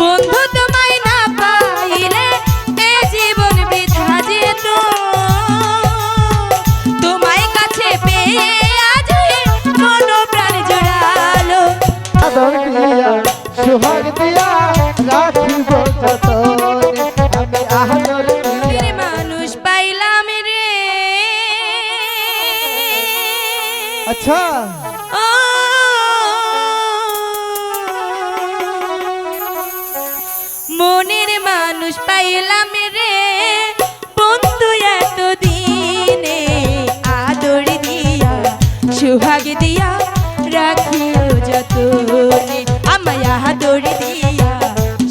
বন্ধু তোমায় না পাইলে এ জীবন বৃথা যেত। তোমায় কাছে পেয়ে আজ মন প্রাণ জোড়ালো। আদর দিয়া সোহাগ দিয়া রাখিব আমি আদর মানুষ পাইলাম রে। আচ্ছা। মনের মানুষ পাইলাম রে। বন্ধু এতদিনে আদর দিয়া, সুহাগ দিয়া রাখিও যত আমায় দিয়া,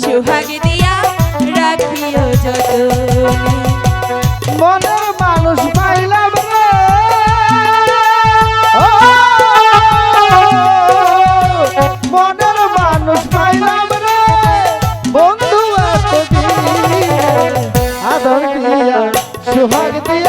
সুহাগ দিয়া রাখিও যত মনে vai,